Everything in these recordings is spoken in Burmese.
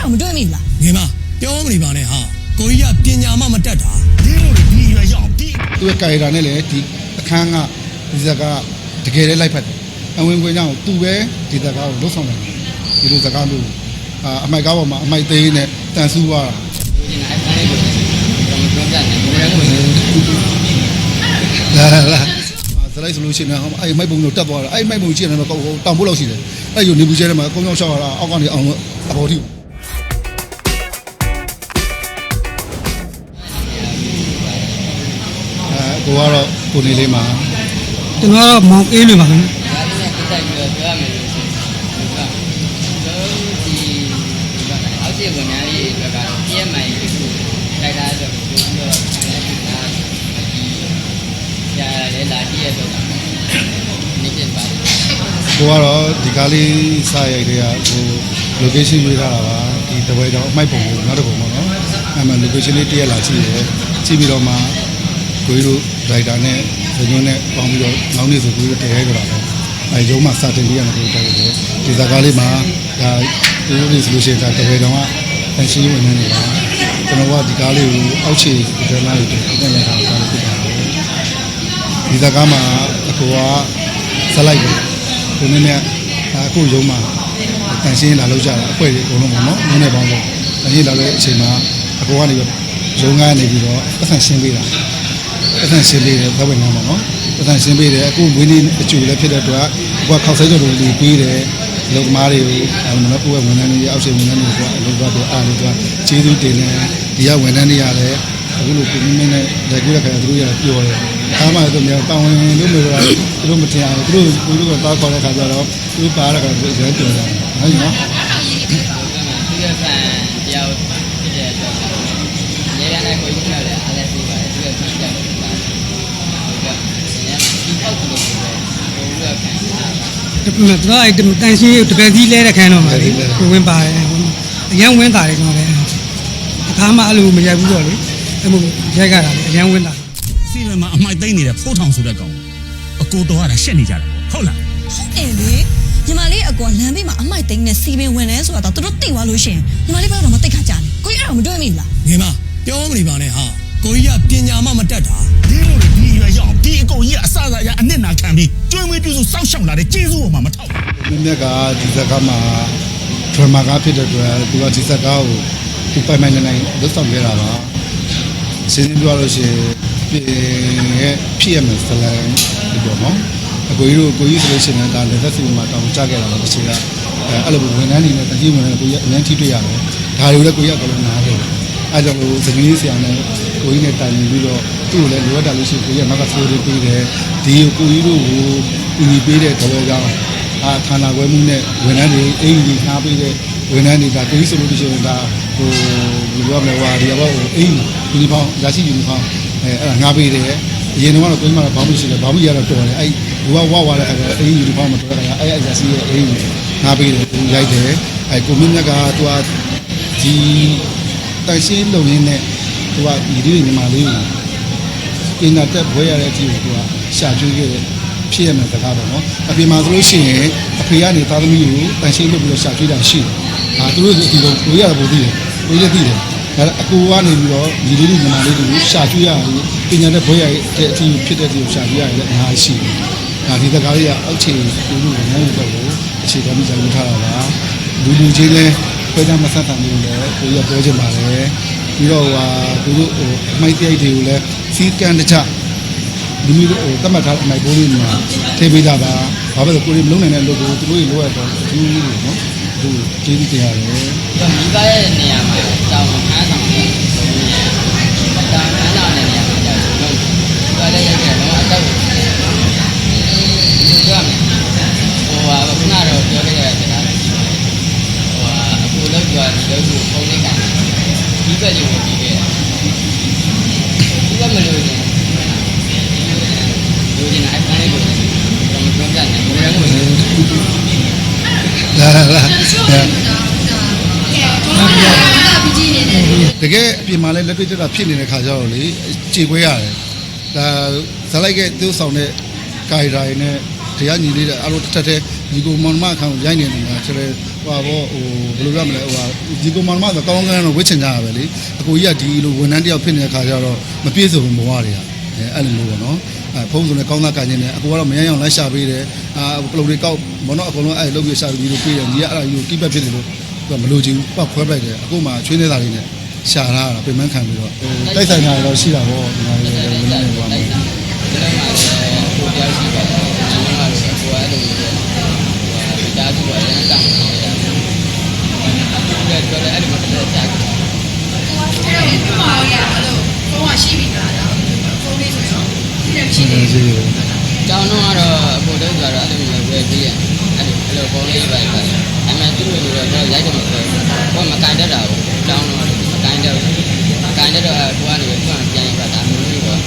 တော့မတွေ့မိဘူးလားငယ်မပြောမနေပါနဲ့ဟာကိုကြီးကပညာမှမတတ်တာဒီလိုလေဒီရွယ်ရောက်ဒီသူရဲ့ကာရီတာနဲ့လည်းဒီအခန်းကဒီဇက်ကတကယ်လည်းလိုက်ဖက်တယ်အဝင်ခွင့်ကြောင့်သူပဲဒီဇက်ကားကိုလှုပ်ဆောင်တယ်ဒီလိုဇက်ကားမျိုးအာအမိုက်ကားပေါ်မှာအမိုက်သေးနဲ့တန်ဆူသွားတာလာလာဇလိုက်ဆိုလို့ရှိရင်ဟောအဲ့မိုက်ပုံလို့တက်သွားတာအဲ့မိုက်ပုံကြည့်နေတော့တောင်ဖို့လောက်ရှိတယ်အဲ့ယူနေဘူးကျဲထဲမှာအကုန်းရောက်ရှောက်ရတာအောက်ကနေအောင်လို့အပေါ်ထိ ကိုကတော့ကိုနေလေးမှာကျွန်တော်ကတော့မောင်အေးလွင်ပါခင်ဗျဒါလေးနဲ့တက်တက်ပြီးတော့ပြောရမယ်လို့ဆိုရင်ဒီကတို့ဒီဒီကအောက်ခြေဝန်ထမ်းတွေအတွက်က PMI ကိုထိုက်တာဆိုပြီးတော့ဆန်းနေတာဒါလည်းလာကြည့်ရတော့နေပြပါကိုကတော့ဒီကားလေးစရိုက်တဲ့ကဟို location ရွေးထားတာပါဒီတပွဲတော့အမိုက်ပုံကိုနောက်တစ်ပုံပေါ့နော်အဲ့မှာ location လေးတည့်ရလာကြည့်ရဲကြည့်ပြီးတော့မှ ကိုကြီးတို့ writer နဲ့ဇညွန်းနဲ့ပေါင်းပြီးတော့နောက်နေ့ဆိုကိုကြီးတို့တည့်ရဲကြတာပဲအဲရုံးမှာစတင်ပြီးရမှာကိုတိုက်တယ်ဒီဇာကားလေးမှာဒါဒီလိုလေးဆိုလို့ရှိရင်ဒါတပွဲတော့ကတန်ရှင်းဝင်နေနေတာကျွန်တော်ကဒီကားလေးကိုအောက်ခြေဒရမာတွေတင်ပြနေတာကားလေးဖြစ်ပါတယ်ဒီဇာကားမှာအကူကဇလိုက်တယ်ကိုနည်းနည်းအခုရုံးမှာတန်ရှင်းလာလောက်ကြတာအဖွဲတွေအကုန်လုံးပေါ့နော်နည်းနည်းပေါင်းတော့တန်ရှင်းလာတဲ့အချိန်မှာအကူကနေရုံးကနေပြီးတော့ပတ်စံရှင်းပေးတာ ပတ်စံရှင်းပေးတယ်သဘဝင်ကပေါ့နော်ပတ်စံရှင်းပေးတယ်အခုဝင်းနေအကျူလည်းဖြစ်တဲ့အတွက်ကိုကခောက်ဆဲကြတို့လေးပြီးတယ်လုံသမားတွေကိုအမလို့ကိုယ်ကဝန်ထမ်းတွေအောက်ခြေဝန်ထမ်းတွေကအလုပ်ကတော့အားလို့ကကျေးဇူးတင်တယ်ဒီကဝန်ထမ်းတွေရတယ်အခုလိုကိုမင်းမင်းနဲ့လက်ကူးတဲ့ခါသူတို့ရပြောတယ်အားမတော့များတောင်းဝင်လို့မျိုးတော့သူတို့မတင်အောင်သူတို့သူတို့ကတားခေါ်တဲ့ခါကျတော့သူတို့ပါတဲ့ခါကျတော့ပြောတယ်ဟုတ်နော်သူရဖန်တယောက်ဖြစ်တဲ့အတွက်နေရာနဲ့ကိုကြီးကလည်းအားလည်းပြပါတယ်သူရဖန်တယောက်ဖြစ်ပါတယ်ဟုတ်ကဲ့ဒီနေ့မှာဒီပေါက်လို့ဆိုတော့ဘုံရဖန်တာ ဒီမှာ ကျွန်တော်အဲ့ဒီတန်ရှင်းတပည့်ကြီးလဲတဲ့ခန်းတော့မှာလေကိုဝင်ပါတယ်အရန်ဝင်းတာတယ်ကျွန်တော်လည်းအခါမှအဲ့လိုမရိုက်ဘူးတော့လေအဲ့လိုရိုက်ကြတာလေအရန်ဝင်းတာစီမံမှာအမိုက်သိမ့်နေတဲ့ဖိုးထောင်ဆိုတဲ့ကောင်အကိုတော်ရတာရှက်နေကြတာပေါ့ဟုတ်လားဟုတ်တယ်လေညီမလေးအကွာလမ်းဘေးမှာအမိုက်သိန်းနဲ့စီပင်ဝင်နေဆိုတာတော့သူတို့သိသွားလို့ရှိရင်ညီမလေးကတော့မသိခါကြတယ်ကိုကြီးကတော့မတွေ့မိဘူးလားငယ်မပြောမနေပါနဲ့ဟာကိုကြီးကပညာမှမတတ်တာဒီလိုလေ ဒီရွယ်ရောက်ဒီအကုန်ကြီးကအစအစရအနစ်နာခံပြီးကျွေးမွေးပြုစုစောက်ရှောက်လာတဲ့ကျေးဇူးပေါ်မှာမထောက်ဘူးမြမြက်ကဒီဇက်ကားမှာဒရမာကားဖြစ်တဲ့အတွက်သူကဒီဇက်ကားကိုသူပိုင်ပိုင်နိုင်နိုင်လွတ်ဆောင်ခဲ့တာပါစဉ်းစားပြောလို့ရှိရင်ပြင်ရဲ့ဖြစ်ရမယ်ဇလန်ဒီပေါ့နော်အကိုကြီးတို့ကိုကြီးဆိုလို့ရှိရင်ဒါလည်းသက်စီမှာတောင်းကြခဲ့တာပါတစ်ချိန်ကအဲအဲ့လိုဝန်ထမ်းတွေနဲ့တကြီးဝန်ထမ်းကိုကြီးအများကြီးတွေ့ရတယ်ဒါတွေကိုလည်းကိုကြီးကလည်းနားတယ် အဲကြောင့်လို့သမီးဆရာနဲ့ကိုကြီးနဲ့တိုင်ပြီးတော့သူ့ကိုလည်းလိုအပ်တာလို့ရှိရင်ကိုကြီးကနောက်ကဆိုးလေးပေးတယ်ဒီကိုကြီးတို့ကိုအညီပေးတဲ့တော်ကြောင့်အာဌာနခွဲမှုနဲ့ဝန်ထမ်းတွေအင်ကြီးထားပေးတဲ့ဝန်ထမ်းတွေကကိုကြီးဆိုလို့ရှိရင်ဒါဟိုဘယ်လိုပြောမလဲဟိုဒီကတော့ဟိုအင်ယူနီဖောင်းရရှိယူနီဖောင်းအဲအဲ့ဒါငါပေးတယ်အရင်တော့ကိုကြီးမှတော့ဘောင်းမရှိတယ်ဘောင်းမကြီးကတော့တော်တယ်အဲ့ဘူကဝဝတဲ့ခါကျတော့အင်ယူနီဖောင်းမတော်တဲ့ခါအဲ့အဲ့ရရှိရဲ့အင်ငါပေးတယ်သူရိုက်တယ်အဲ့ကိုမြင့်မြတ်ကသူကဒီ တိုင်ရှင်းလုံရင်းနဲ့သူကဒီဒီညီမလေးကိုအင်တာတက်ဘွဲရတဲ့အချိန်ကိုသူကရှာကျွေးခဲ့တယ်ဖြစ်ရမယ်စကားပေါ့နော်အပြင်မှာဆိုလို့ရှိရင်အဖေကနေသားသမီးကိုတန်ရှင်းလုပ်ပြီးတော့ရှာကျွေးတာရှိတယ်။ဒါသူတို့ဒီလိုကိုရတာပို့သိတယ်။ကိုရသိတယ်။ဒါအကူကနေပြီးတော့ဒီလေးညီမလေးတွေကိုရှာကျွေးရတယ်ပညာနဲ့ဘွဲရတဲ့အချင်းဖြစ်တဲ့ဒီကိုရှာကျွေးရတယ်အများကြီးရှိတယ်။ဒါဒီစကားလေးကအောက်ခြေကိုလူကိုနိုင်တော့ကိုအခြေခံပြီးဆောင်ထားတာပါ။လူလူချင်းလဲ ဖွဲ့ကြမဆက်တန်လို့လည်းကိုရပြောချင်ပါတယ်။ပြီးတော့ဟာသူတို့ဟိုအမိုက်တိတ်တွေကိုလည်းစီကံတခြားလူမျိုးဟိုတတ်မှတ်ထားတဲ့အမိုက်ဘိုးလေးမှာထည့်ပေးတာပါဘာဖြစ်လို့ကိုရီမလုံးနိုင်တဲ့လူကိုသူတို့လိုရတော့ဒီလိုနော်သူကျေးဇူးတင်ရတယ်။ဒါမိဘရဲ့နေရာမှာတောင်းခ တကယ်အပြင်မှာလည်းလက်တွေ့တက်တာဖြစ်နေတဲ့ခါကျတော့လေခြေခွဲရတယ်ဒါဇလိုက်ရဲ့သူ့ဆောင်တဲ့ကာရီတိုင်းနဲ့တရားညီလေးတဲ့အလိုတစ်ထက်တည်းဒီကိုမောင်မအခန်းကိုရိုက်နေနေတာဆိုတော့ဟိုဘောဟိုဘယ်လိုပြောမလဲဟိုဟာဒီကောင်မတော့ကောင်းကောင်းတော့ဝစ်ချင်ကြရပဲလေအကိုကြီးကဒီလိုဝန်ထမ်းတယောက်ဖြစ်နေတဲ့ခါကျတော့မပြည့်စုံဘူးဘဝတွေကအဲအဲ့လိုလိုပေါ့နော်အဲဖုန်းစုံနဲ့ကောင်းသားကခြင်းနဲ့အကိုကတော့မရအောင်လိုက်ရှာပေးတယ်အာပလုံတွေကောက်ဘောနော်အကုန်လုံးအဲ့လုပ်ပြရှာပြီးလို့ပေးတယ်ညီကအဲ့ဒါယူကိပတ်ဖြစ်တယ်လို့သူကမလို့ချင်ဘူးပောက်ခွဲပလိုက်တယ်အခုမှချွေးနေတာလေးနဲ့ ရှာလာတာပြင်မခံပြီးတော့တိုက်ဆိုင်တာတော့ရှိတာပေါ့ဒီမှာလည်းလည်းလည်းဟိုပါမယ်ဒီလိုမှလည်းကိုပြောက်ရှိပါတယ်ကျွန်တော်ကလည်းကိုအဲ့လိုဒီတားစုကလည်းတောင်းနေတာအဲ့ဒါလည်းအဲ့ဒီမှာတက်ကြတယ်အဲ့တော့ဒီမှာရောအဲ့လိုဖုန်းကရှိပြီလားဒါဖုန်းလေးဆိုရင်ဒီလည်းမရှိသေးဘူးကျောင်းတော့ကတော့အဖို့တော့ဆိုတော့အဲ့လိုမျိုးပဲပြီးရအဲ့လိုအဲ့လိုပုံလေးပဲပဲအမှန်သူတို့လိုတော့ရိုက်တယ်မဆိုဘောမကန်တတ်တာဘူးကျောင်းတော့မ ကန်တတ်ဘူးကန်တတ်တော့ကိုကနေပြန်ပြန်ရတာမျိုးမျိုးပေါ့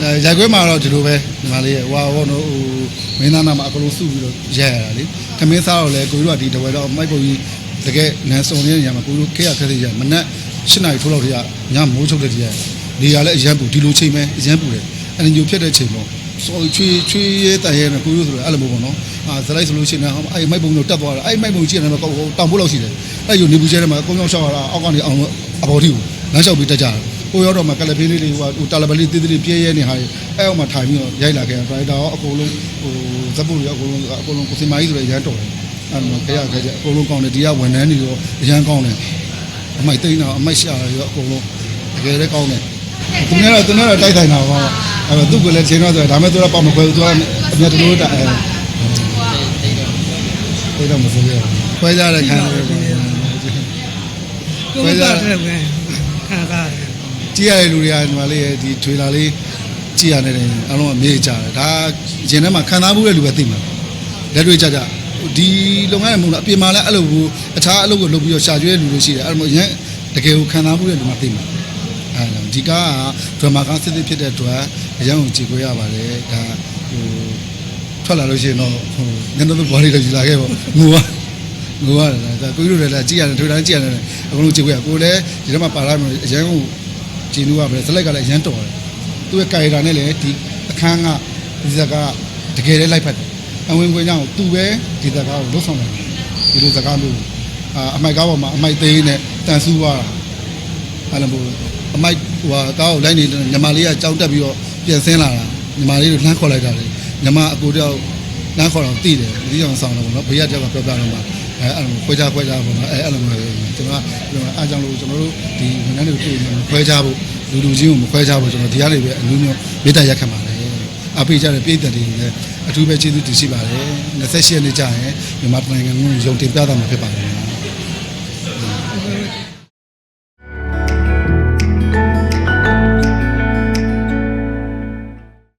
အဲရိုက်ခွဲမှာတော့ဒီလိုပဲဒီမှာလေးဟိုဟိုနော်ဟိုမင်းသားနာမှာအကလုံးစုပြီးတော့ရိုက်ရတာလေခမင်းစားတော့လေကိုကြီးကဒီတဝဲတော့မိုက်ပုံကြီးတကယ်နန်းစုံနေတဲ့နေရာမှာကိုကြီးခေရခက်သေးရမနက်၈နာရီထိုးလောက်တည်းကညမိုးချုပ်တဲ့တည်းကနေရာလည်းအရန်ပူဒီလိုချိန်မဲအရန်ပူတယ်အဲ့ဒီညိုဖြစ်တဲ့ချိန်ပေါ့ဆိုချွေချွေရဲတန်ရဲနဲ့ကိုကြီးဆိုတော့အဲ့လိုမျိုးပေါ့နော်အာဇလိုက်ဆိုလို့ရှိရင်အဲ့မိုက်ပုံတော့တက်သွားတာအဲ့မိုက်ပုံကြည့်ရတယ်ကောတောင်ဖို့လောက်ရှိတယ်အဲ့ယူနေဘူးကျဲထဲမှာကုန်းချောင်းရှောက်ရတာအောက်ကနေအောင် အပေါ်ထိကိုလမ်းလျှောက်ပြီးတက်ကြတယ်ကိုရောက်တော့မှကလပင်းလေးလေးဟိုဟိုတာလပလေးတေးသေးလေးပြဲရဲနေဟာအဲ့အောက်မှာထိုင်ပြီးတော့ရိုက်လာခဲ့တာဒရိုက်တာရောအကုန်လုံးဟိုဇက်ပုတ်ရောအကုန်လုံးအကုန်လုံးကိုစင်မာကြီးဆိုရရန်တော်တယ်အဲ့လိုခရခကြအကုန်လုံးကောင်းတယ်ဒီကဝန်ထမ်းတွေရောရန်ကောင်းတယ်အမိုက်သိန်းတော့အမိုက်ရှာရောအကုန်လုံးတကယ်လည်းကောင်းတယ်သူကတော့သူကတော့တိုက်ဆိုင်တာပါအဲ့တော့သူ့ကိုလည်းချိန်တော့ဆိုဒါမဲ့သူကပေါမခွဲဘူးသူကအမြတ်တလို့တာအဲတိတ်တော့ဘယ်တော့မစိုးရခွဲကြတဲ့ခံရတယ် ကိုယ်ကတော့ပဲခံစားတယ်ကြည့်ရတဲ့လူတွေကဒီမှာလေးဒီထွေလာလေးကြည့်ရနေတယ်အားလုံးကမေးကြတယ်ဒါရင်ထဲမှာခံစားမှုတဲ့လူပဲသိမှာလက်တွေ့ကြကြဒီလုပ်ငန်းရဲ့မဟုတ်လားအပြင်မှာလည်းအဲ့လိုကိုအခြားအလုပ်ကိုလုပ်ပြီးတော့ရှာကျွဲလူတွေရှိတယ်အဲ့လိုရန်တကယ်ကိုခံစားမှုတဲ့လူမှသိမှာအဲ့ဒါဒီကားကဒရမာကားစစ်စစ်ဖြစ်တဲ့အတွက်အရန်ကိုကြည့်ခွဲရပါတယ်ဒါဟိုထွက်လာလို့ရှိရင်တော့ဟိုနည်းနည်းတော့ဘော်လေးတော့ယူလာခဲ့ပေါ့ငိုပါ ငိုရတယ်ဒါကိုကြီးတို့လည်းကြည့်ရတယ်ထွေတိုင်းကြည့်ရတယ်အကုန်လုံးကြည့်ခွဲရကိုလည်းဒီထဲမှာပါလာမယ်အရန်ကိုဂျင်းနူကပဲဇလိုက်ကလည်းအရန်တော်တယ်သူ့ရဲ့ကာရီတာနဲ့လည်းဒီအခန်းကဒီဇာကတကယ်လည်းလိုက်ဖက်တယ်အဝင်ခွင့်ကြောင့်သူပဲဒီဇာကကိုလွတ်ဆောင်တယ်ဒီလိုဇာကမျိုးအာအမိုက်ကားပေါ်မှာအမိုက်သိန်းနဲ့တန်ဆူသွားတာအဲ့လိုမျိုးအမိုက်ဟိုဟာကားကိုလိုက်နေတယ်ညီမလေးကကြောက်တက်ပြီးတော့ပြန်ဆင်းလာတာညီမလေးကိုလှမ်းခေါ်လိုက်တာလေညီမအကိုတယောက်လှမ်းခေါ်တော့တိတယ်ဒီကြောင်ဆောင်တော့ဗောနော်ဘေးကတယောက်ကပြောပြတော့မှ အဲအဲ့လိုခွဲခြားခွဲခြားပေါ့နော်အဲအဲ့လိုမျိုးကျွန်တော်ကအားကြောင့်လို့ကျွန်တော်တို့ဒီဝန်ထမ်းတွေကိုခွဲခြားဖို့လူလူချင်းကိုမခွဲခြားဘူးကျွန်တော်ဒီကနေပဲအမျိုးမျိုးမေတ္တာရက်ခံပါတယ်အဖေကြတဲ့ပြည်သက်တွေလည်းအထူးပဲကျေးဇူးတင်ရှိပါတယ်28ရက်နေ့ကျရင်မြန်မာနိုင်ငံကိုရုံတင်ပြတာမှာဖြစ်ပါတယ်